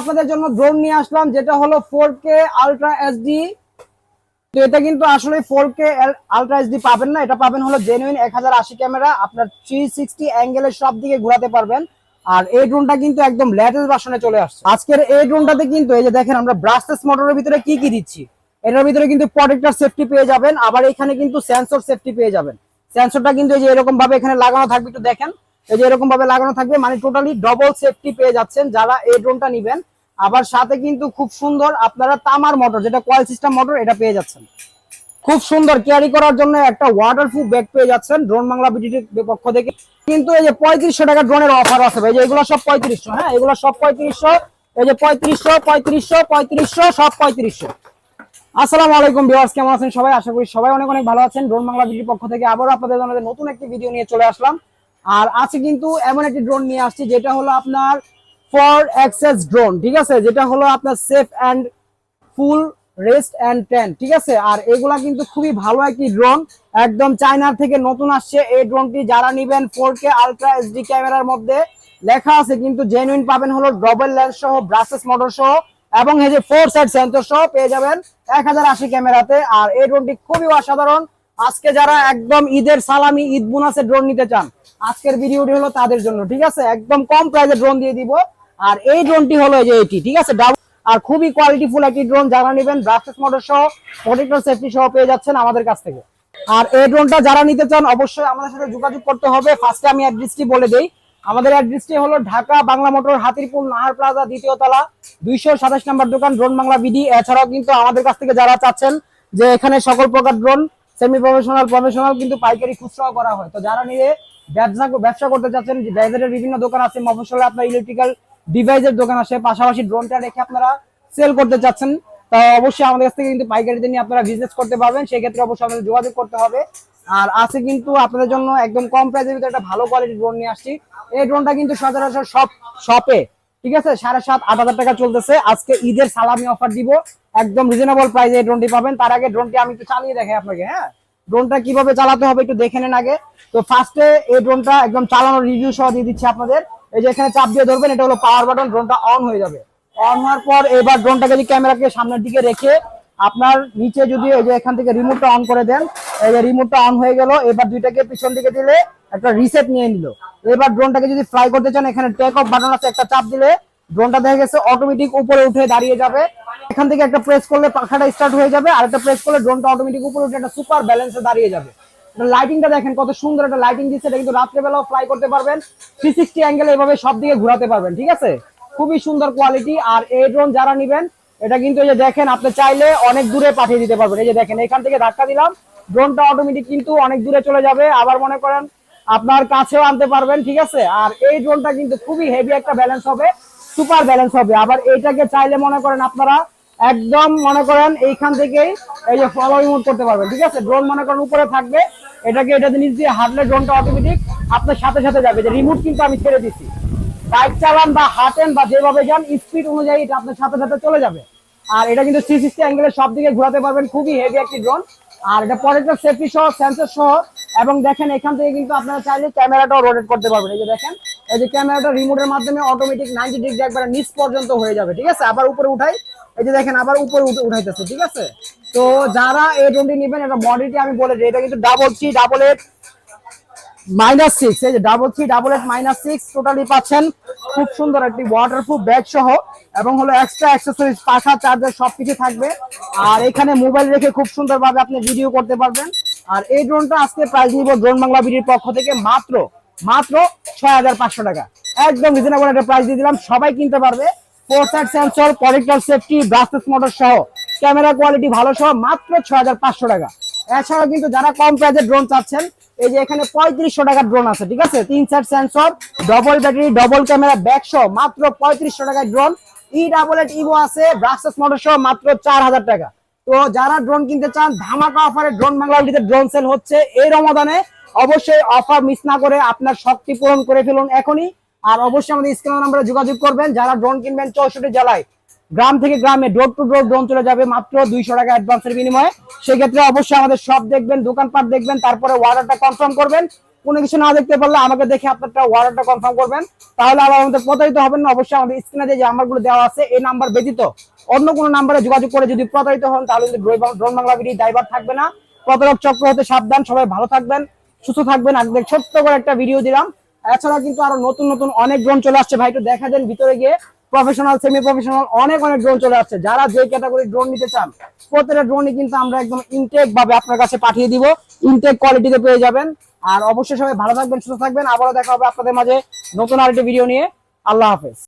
আপনাদের জন্য ড্রোন নিয়ে আসলাম, যেটা হলো ফোর কে আলট্রা এসডি তো এটা কিন্তু আসলে ফোর কে আলট্রা এসডি পাবেন না, এটা পাবেন হলো জেনুইন এক হাজার আশি ক্যামেরা, আপনার থ্রি সিক্সটি অ্যাঙ্গেলের সব দিকে ঘোরাতে পারবেন। আর এই ড্রোনটা কিন্তু একদম লেটেস্ট ভার্সনে চলে আসছে। আজকের এই ড্রোনটাতে কিন্তু এই যে দেখেন আমরা ব্রাসলেস মোটরের ভিতরে কি কি দিচ্ছি, এটার ভিতরে কিন্তু প্রোটেক্টর সেফটি পেয়ে যাবেন, আবার এখানে কিন্তু সেন্সর সেফটি পেয়ে যাবেন। সেন্সরটা কিন্তু এই যে এরকম ভাবে এখানে লাগানো থাকবে, একটু দেখেন। এই যে এরকম ভাবে লাগানো থাকবে মানে টোটালি ডবল সেফটি পেয়ে যাচ্ছেন যারা এই ড্রোনটা নেবেন। আবার সাথে কিন্তু খুব সুন্দর আপনারা তামার মোটর যেটা কয়েল সিস্টেম মোটর এটা পেয়ে যাচ্ছেন। খুব সুন্দর ক্যারি করার জন্য একটা ওয়াটারপ্রুফ ব্যাগ পেয়ে যাচ্ছেন ড্রোন বাংলা বিটির পক্ষ থেকে। কিন্তু এই যে পঁয়ত্রিশশো টাকা ড্রোনের অফার আছে ভাই, যে এগুলো সব পঁয়ত্রিশশো হ্যাঁ? এগুলো সব পঁয়ত্রিশশো এই যে পঁয়ত্রিশশো পঁয়ত্রিশশো পঁয়ত্রিশশো সব পঁয়ত্রিশশো। আসসালামু আলাইকুম ভিউয়ার্স কেমন আছেন সবাই? আশা করি সবাই অনেক অনেক ভালো আছেন। ড্রোন বাংলা বিটির পক্ষ থেকে আবারও আপনাদের জন্য নতুন একটি ভিডিও নিয়ে চলে আসলাম। আর আছে কিন্তু এমন একটি ড্রোন নিয়ে আসছি, যেটা হলো আপনার ফর অ্যাক্সেস ড্রোন ঠিক আছে? যেটা হলো আপনার safe and full rest and ten ঠিক আছে? আর এগুলা কিন্তু খুবই ভালো একটি ড্রোন একদম চায়নার থেকে নতুন আসছে এই ড্রোনটি যারা নিবেন ফোর কে আলট্রা এইচডি ক্যামেরার মধ্যে, লেখা আছে কিন্তু জেনুইন পাবেন হলো ডবল লেন্স সহ ব্রাসেস মোটর সহ, এবং এই যে ফোর সাইড সেন্সর সহ পেয়ে যাবেন এক হাজার আশি ক্যামেরাতে। আর এই ড্রোনটি খুবই অসাধারণ আজকে যারা একদম ঈদের সালামি, ঈদ বোনাসের ড্রোন নিতে চান, আজকের ভিডিওটি হলো তাদের জন্য, ঠিক আছে? একদম কম প্রাইসে ড্রোন দিয়ে দিব। আর এই ড্রোনটি হলো যে এটি, ঠিক আছে? আর খুবই কোয়ালিটিফুল একটি ড্রোন যারা নেবেন ব্রাসেস মোটর সহ প্রোটেক্টর সেফটি সহ পেয়ে যাচ্ছেন আমাদের কাছ থেকে। আর এই ড্রোনটা যারা নিতে চান, অবশ্যই আমাদের সাথে যোগাযোগ করতে হবে। ফার্স্টে আমি অ্যাড্রেসটি বলে দেই। আমাদের অ্যাড্রেসটি হলো ঢাকা বাংলা মোটর, হাতিরপুল, নাহার প্লাজা, দ্বিতীয় তলা, দুইশো সাতাশ নম্বর দোকান ড্রোন বাংলা বিডি। এছাড়াও কিন্তু আমাদের কাছ থেকে যারা চাচ্ছেন যে এখানে সকল প্রকার ড্রোন সেমি প্রফেশনাল প্রফেশনাল কিন্তু পাইকারি খুচরাও করা হয়। তো যারা নিয়ে ব্যবসা ব্যবসা করতে চাচ্ছেন, যে বাজারের বিভিন্ন দোকান আছে মফসলে আপনার ইলেকট্রিক্যাল ডিভাইসের দোকান আছে, পাশাপাশি ড্রোনটা রেখে আপনারা সেল করতে চাচ্ছেন, তা অবশ্যই আমাদের কাছ থেকে কিন্তু পাইকারিতে নিয়ে আপনারা বিজনেস করতে পারবেন। সেই ক্ষেত্রে অবশ্যই আমাদের যোগাযোগ করতে হবে। আর আছে কিন্তু আপনাদের জন্য একদম কম প্রাইসের ভিতরে একটা ভালো কোয়ালিটির ড্রোন নিয়ে আসছি। এই ড্রোনটা কিন্তু সচরাচর সব শপে ঠিক আছে? সাড়ে সাত, আট হাজার টাকা চলতেছে। আজকে ঈদের সালামি অফার দিব। একদম রিজনেবল প্রাইসে এই ড্রোনটি পাবেন। তার আগে ড্রোনটি আমি একটু চালিয়ে দেখাই আপনাকে হ্যাঁ? ড্রোনটা কীভাবে চালাতে হবে একটু দেখে নেন আগে। তো ফার্স্টে এই ড্রোনটা একদম চালানোর রিভিউ সহ দিয়ে দিচ্ছি আপনাদের। এই যে এখানে চাপ দিয়ে ধরবেন, এটা হলো পাওয়ার বাটন ড্রোনটা অন হয়ে যাবে। অন হওয়ার পর এবার ড্রোনটাকে যদি ক্যামেরাকে সামনের দিকে রেখে আপনার নিচে যদি এই যে এখান থেকে রিমোটটা অন করে দেন, এই যে রিমোটটা অন হয়ে গেল, এবার দুইটাকে পিছন দিকে দিলে একটা রিসেট নিয়ে নিল। এবার ড্রোনটাকে যদি ফ্লাই করতে চান, এখানে টেক অফ বাটন আছে, একটা চাপ দিলে ড্রোনটা দেখা গেছে অটোমেটিক উপরে উঠে দাঁড়িয়ে যাবে। এখান থেকে একটা প্রেস করলে পাখাটা স্টার্ট হয়ে যাবে আর একটা প্রেস করলে ড্রোনটা অটোমেটিক উপরে উঠে একটা সুপার ব্যালেন্সে দাঁড়িয়ে যাবে। লাইটিংটা দেখেন, কত সুন্দর একটা লাইটিং দিচ্ছে, এটা কিন্তু রাত্রেবেলাও ফ্লাই করতে পারবেন। থ্রি সিক্সটি অ্যাঙ্গেল এভাবে সব দিকে ঘোরাতে পারবেন, ঠিক আছে? খুবই সুন্দর কোয়ালিটি আর এই ড্রোন যারা নিবেন, এটা কিন্তু এই যে দেখেন, আপনি চাইলে অনেক দূরে পাঠিয়ে দিতে পারবেন। এই যে দেখেন, এখান থেকে ধাক্কা দিলাম ড্রোনটা অটোমেটিক কিন্তু অনেক দূরে চলে যাবে। আবার মনে করেন, আপনার কাছেও আনতে পারবেন, ঠিক আছে? আর এই ড্রোনটা কিন্তু খুবই হেভি একটা ব্যালেন্স হবে। সুপার ব্যালেন্স হবে। আবার এইটাকে চাইলে মনে করেন আপনারা একদম মনে করেন এইখান থেকেই এই যে ফলো করতে পারবেন। ঠিক আছে? ড্রোন মনে করেন উপরে থাকবে। এটাকে এটা নিচ দিয়ে হাঁটলে ড্রোনটা অটোমেটিক আপনার সাথে সাথে যাবে। যে রিমোট কিন্তু আমি ছেড়ে দিচ্ছি বাইক চালান বা হাঁটেন বা যেভাবে যান স্পিড অনুযায়ী এটা আপনার সাথে সাথে চলে যাবে। আর এটা কিন্তু থ্রি সিক্সটি অ্যাঙ্গেলে সব দিকে ঘোরাতে পারবেন। খুবই হেভি একটি ড্রোন আর এটা পরের সেফটি সহ সেন্সর সহ। এবং দেখেন এখান থেকে কিন্তু আপনারা চাইলে ক্যামেরাটাও রোটেট করতে পারবেন। এই যে দেখেন এই যে ক্যামেরাটা রিমোটের মাধ্যমে অটোমেটিক নাইনটি ডিগ্রি একবার নিচ পর্যন্ত হয়ে যাবে, ঠিক আছে? আবার উপরে উঠাই। এই যে দেখেন, আবার উপরে উঠে উঠাইতেছে, ঠিক আছে? তো যারা এই ড্রোনটি নেবেন, এটা মডেলটি আমি বলে দিই, এটা কিন্তু double three double eight minus six এই যে double three double eight minus six totally পাচ্ছেন। খুব সুন্দর একটি ওয়াটারপ্রুফ ব্যাগ সহ, এবং হলো এক্সট্রা অ্যাক্সেসরিজ পাখা চার্জার সব কিছু থাকবে। আর এখানে মোবাইল রেখে খুব সুন্দরভাবে আপনি ভিডিও করতে পারবেন। আর এই ড্রোনটা আজকে প্রাইস নিব ড্রোন বাংলা বিডির পক্ষ থেকে মাত্র মাত্র ছয় হাজার পাঁচশো টাকা। একদম রিজনেবল একটা প্রাইস দিয়ে দিলাম। সবাই কিনতে পারবে। সাইড সেফটি মোটর সহ। ক্যামেরা কোয়ালিটি ভালো সহ মাত্র ছয় হাজার পাঁচশো টাকা। এছাড়াও কিন্তু যারা কম ড্রোন চাচ্ছেন, এই যে এখানে পঁয়ত্রিশশো টাকার ড্রোন আছে, ঠিক আছে? তিন চার sensor double battery double camera back সহ মাত্র পঁয়ত্রিশশো টাকার ড্রোন ই ডাবল এট ইভো আছে ব্রাসেস মোটর সহ মাত্র চার হাজার টাকা। তো যারা ড্রোন কিনতে চান, ধামাকা অফারে ড্রোন ড্রোন সেল হচ্ছে এই রমাদানে। অবশ্যই অফার মিস না করে আপনার শক্তি পূরণ করে ফেলুন এখনই। আর অবশ্যই আমাদের স্ক্রিন নাম্বারে যোগাযোগ করবেন। যারা ড্রোন কিনবেন চৌষট্টি জেলায়, গ্রাম থেকে গ্রামে ডোর টু ডোর ড্রোন চলে যাবে মাত্র দুইশো টাকা অ্যাডভান্সের বিনিময়ে। সেক্ষেত্রে অবশ্যই আমাদের সব দেখবেন, দোকানপাট দেখবেন, তারপরে অর্ডারটা কনফার্ম করবেন। কোনো কিছু না দেখতে পারলে আমাকে দেখে আপনারটা অর্ডারটা কনফার্ম করবেন। তাহলে আবার আমাদের প্রতারিত হবেন না, অবশ্যই আমাদের স্ক্রিনে যে নাম্বারগুলো দেওয়া আছে, এই নাম্বার ব্যতীত অন্য কোনো নাম্বারে যোগাযোগ করে যদি প্রতারিত হন, তাহলে ড্রোন বাংলা ভিডিও ড্রাইভার থাকবে না। প্রতারক চক্র হতে সাবধান, সবাই ভালো থাকবেন। সুস্থ থাকবেন আজকে ছোট্ট করে একটা ভিডিও দিলাম। এছাড়া কিন্তু আরও নতুন নতুন অনেক ড্রোন চলে আসছে। ভাই, একটু দেখা দেন ভিতরে গিয়ে। প্রফেশনাল সেমি প্রফেশনাল অনেক অনেক ড্রোন চলে আসছে। যারা যে ক্যাটাগরি ড্রোন নিতে চান, প্রত্যেকটা ড্রোনই কিন্তু আমরা একদম ইনটেক ভাবে আপনার কাছে পাঠিয়ে দিব। ইনটেক কোয়ালিটিতে পেয়ে যাবেন। আর অবশ্যই সবাই ভালো থাকবেন, সুস্থ থাকবেন। আবারও দেখা হবে আপনাদের মাঝে নতুন আরেকটি ভিডিও নিয়ে। আল্লাহ হাফেজ।